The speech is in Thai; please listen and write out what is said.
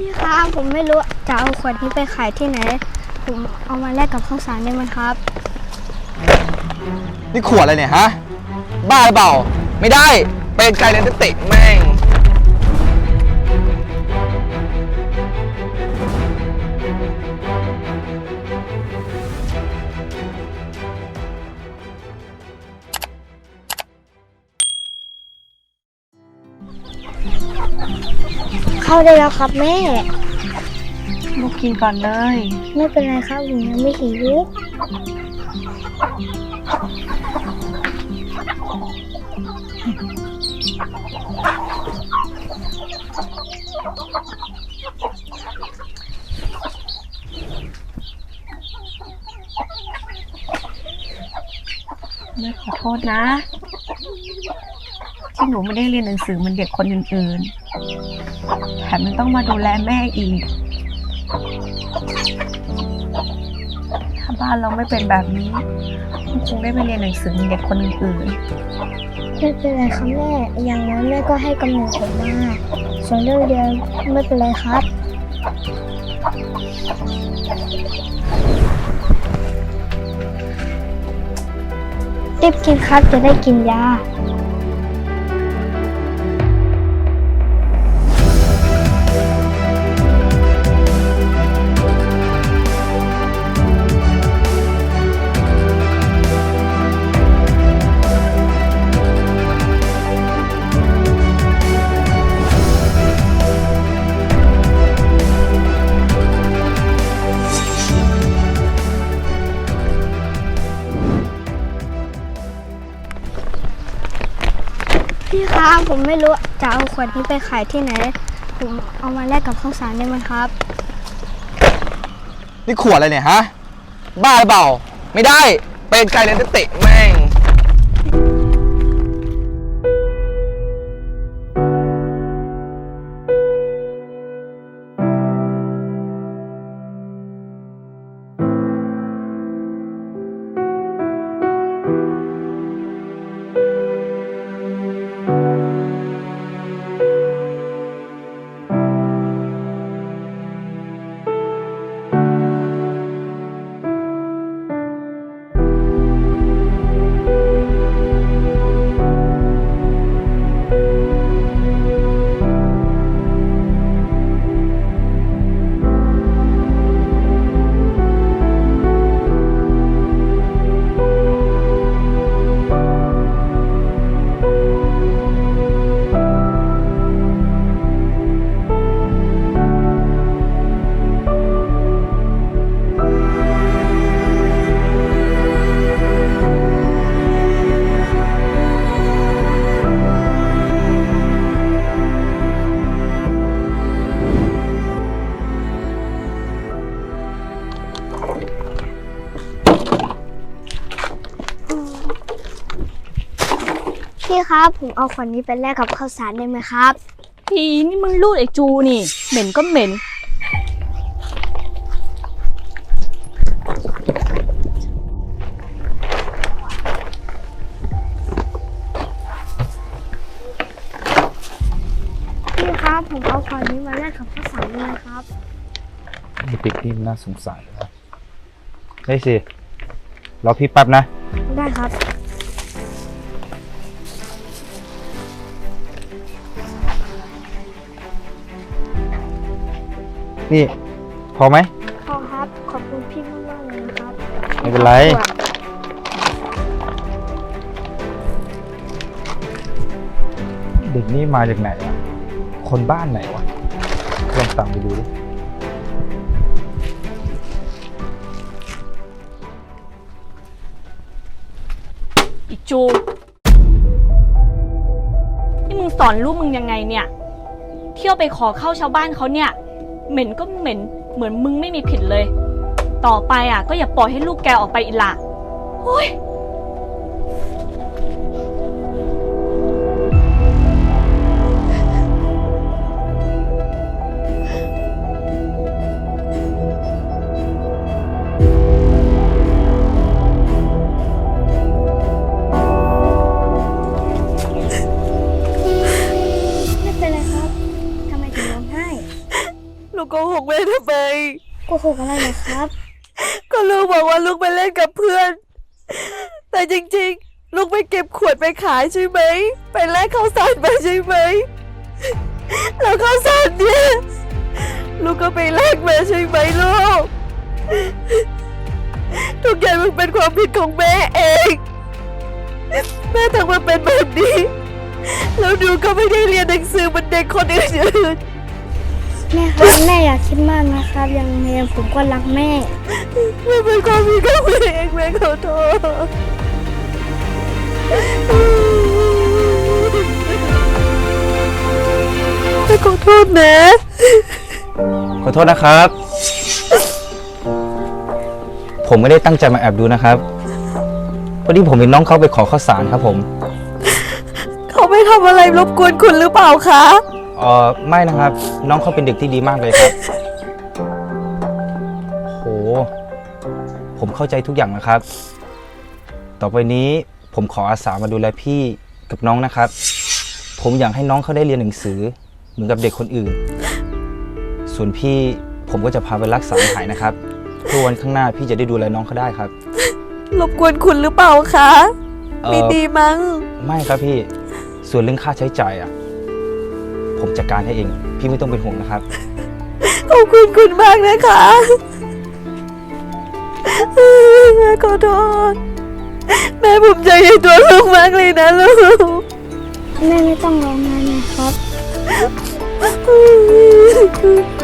พี่ครับผมไม่รู้จะเอาขวดนี้ไปขายที่ไหน ผมเอามาแลกกับข้าวสารได้ไหมครับ นี่ขวดอะไรเนี่ยฮะ บ้าหรือเปล่า ไม่ได้ เป็นไกลเลยจะเตะแม่ง เข้าได้แล้วครับแม่ ลูกกินก่อนเลย ไม่เป็นไรครับผมยังไม่หิวแม่ขอโทษนะ ที่หนูไม่ได้เรียนหนังสือเหมันเด็กคนอื่นๆแถมยังต้องมาดูแลแม่อีก ถ้าบ้านเราไม่เป็นแบบนี้คงได้ไปเรียนหนังสือเหมือนเด็กคนอื่นไม่เป็นไรครับแม่ อย่างนั้นแม่ก็ให้กำเนิดผมมาส่วนเรื่องเรียนไม่เป็นไรครับ รีบกินครับจะได้กินยา ครับผมไม่รู้จะเอาขวดนี้ไปขายที่ไหน ผมเอามาแลกกับข้าวสารได้ไหมครับ นี่ขวดอะไรเนี่ยฮะ บ้าหรือเปล่า ไม่ได้ไปไกลเลยจะเตะแม่ง พี่ครับ ผมเอาขวดนี้ไปแลกกับข้าวสารได้ไหมครับอีนี่มันลูดไอจูนี่ เหม็นก็เหม็น พี่ครับ ผมเอาขวดนี้มาแลกกับข้าวสารได้ไหมครับไอ้ติ๊กนี่มันน่าสงสารนะได้สิรอพี่แป๊บนะ ได้ครับ นี่ พอไหม พอครับ ขอบคุณพี่มากๆเลยนะครับไม่เป็นไร เด็กนี่มาจากไหนวะคนบ้านไหนวะลองตามไปดูดิอีจู นี่มึงสอนลูกมึงยังไงเนี่ย เที่ยวไปขอเข้าชาวบ้านเขาเนี่ย เหม็นก็เหม็น เหมือนมึงไม่มีผิดเลย ต่อไปอะ ก็อย่าปล่อยให้ลูกแกออกไปอีกละโอ้ย ครับ ก็ลูกบอกว่าลูกไปเล่นกับเพื่อน แต่จริงๆ ลูกไปเก็บขวดไปขายใช่ไหม ไปแลกข้าวสารมาใช่ไหม แล้วข้าวสารเนี่ยลูกก็ไปแลกมาใช่ไหมลูก ทุกอย่างมันเป็นความผิดของแม่เอง แม่ทำมาเป็นแบบนี้ แล้วดูก็ไม่ได้เรียนหนังสือเหมือนเด็กคนอื่น แม่ครับแม่อย่าคิดมากนะครับ ยังไงผมก็รักแม่ๆมันเป็นความผิดของแม่เองแม่ขอโทษแม่ขอโทษนะขอโทษนะครับ ผมไม่ได้ตั้งใจมาแอบดูนะครับพอดีผมเห็นน้องเขาไปขอข้าวสารครับผม เขาไม่ทำอะไรรบกวนคุณหรือเปล่าคะ เออไม่นะครับ น้องเขาเป็นเด็กที่ดีมากเลยครับ โห ผมเข้าใจทุกอย่างนะครับ ต่อไปนี้ผมขออาสามาดูแลพี่กับน้องนะครับ ผมอยากให้น้องเขาได้เรียนหนังสือ เหมือนกับเด็กคนอื่น ส่วนพี่ผมก็จะพาไปรักษาให้หายนะครับเพื่อวันข้างหน้าพี่จะได้ดูแลน้องเขาได้ครับ รบกวนคุณหรือเปล่าคะ เอ่ไม่อดีมั้ง ไม่ครับพี่ ส่วนเรื่องค่าใช้จ่ายอะ ผมจัดการให้เอง พี่ไม่ต้องเป็นห่วงนะครับ ขอบคุณคุณมากนะคะแม่ขอโทษแม่ภูมิใจในตัวลูกมากเลยนะลูกแม่ไม่ต้องร้องไห้นะครับแ